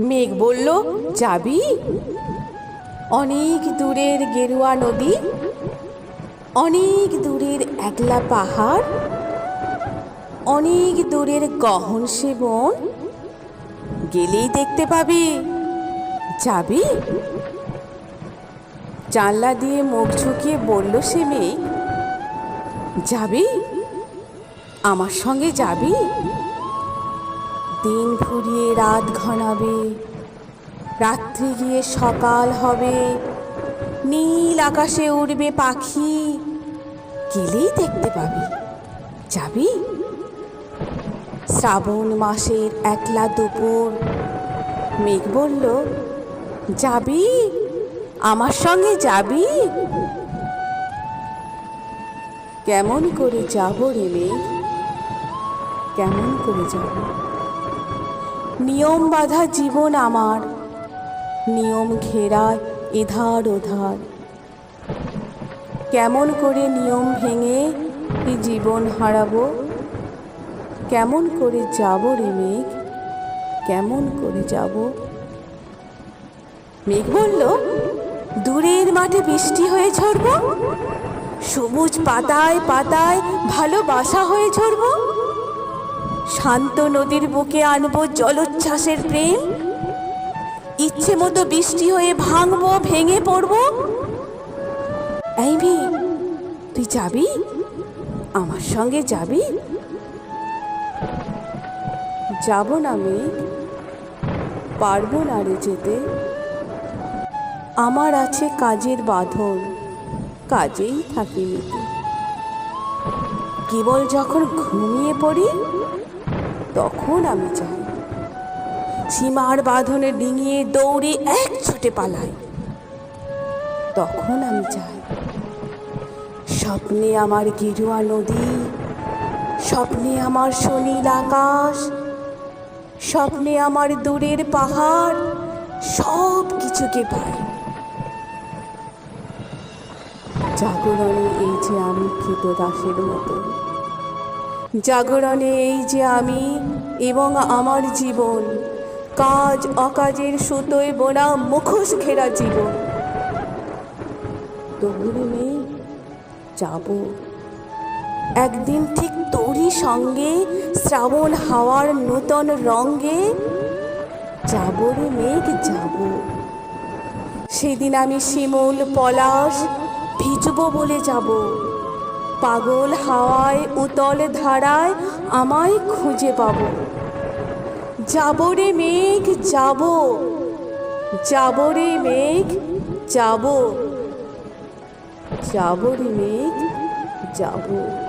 মেঘ বলল, যাবি? অনেক দূরের গেরুয়া নদী, অনেক দূরের একলা পাহাড়, অনেক দূরের গহন সে বন। গেলেই দেখতে পাবি। যাবি? জানলা দিয়ে মুখ ঝুঁকিয়ে বলল সে মেঘ, যাবি? আমার সঙ্গে যাবি? দিন ফুরিয়ে রাত ঘনাবে। রাত্রি গিয়ে সকাল হবে। নীল আকাশে উড়বে পাখি। গেলেই দেখতে পাবি। যাবি? শ্রাবণ মাসের একলা দুপুর। মেঘ বলল, যাবি? আমার সঙ্গে যাবি? কেমন করে যাব রে মেঘ? কেমন করে যাব? নিয়ম বাঁধা জীবন আমার। নিয়ম ঘেরা এধার ওধার। কেমন করে নিয়ম ভেঙে এই জীবন হারাবো? কেমন করে যাব রে মেঘ? কেমন করে যাব? মেঘ বলল, দূরের মাঠে বৃষ্টি হয়ে ঝরব? সবুজ পাতায় পাতায় ভালোবাসা হয়ে ঝরব? শান্ত নদীর বুকে আনব জলোচ্ছ্বাসের প্রেম? ইচ্ছে মতো বৃষ্টি হয়ে ভাঙবো, ভেঙে পড়ব? এই তুই যাবি? আমার সঙ্গে যাবি? যাব না মেয়ে পারব না রে যেতে। আমার আছে কাজের বাঁধন, কাজেই থাকি কেবল যখন ঘুমিয়ে পড়ি তখন আমি যাই। সীমার বাঁধনে ডিঙিয়ে দৌড়ে এক ছুটে পালাই। তখন আমি যাই। স্বপ্নে আমার গেরুয়া নদী, স্বপ্নে আমার সনীল আকাশ, স্বপ্নে আমার দূরের পাহাড়, সব কিছুকে পাই। জাগরণে এই যে আমি কৃতদাসের মতো। জাগরণে এই যে আমি এবং আমার জীবন, কাজ, অকাজের সুতোয় বোনা মুখোশ ঘেরা জীবন। তবুরে মেয়ে, যাব। একদিন ঠিক তোরই সঙ্গে শ্রাবণ হাওয়ার নূতন রঙ্গে যাব রে মেঘ, যাব। সেদিন আমি শিমুল, পলাশ ভিজব বলে যাব। পাগল হাওয়ায়, উতল ধারায় আমায় খুঁজে পাব। যাব রে মেঘ, যাব। যাব রে মেঘ, যাব। যাব রে মেঘ, যাব।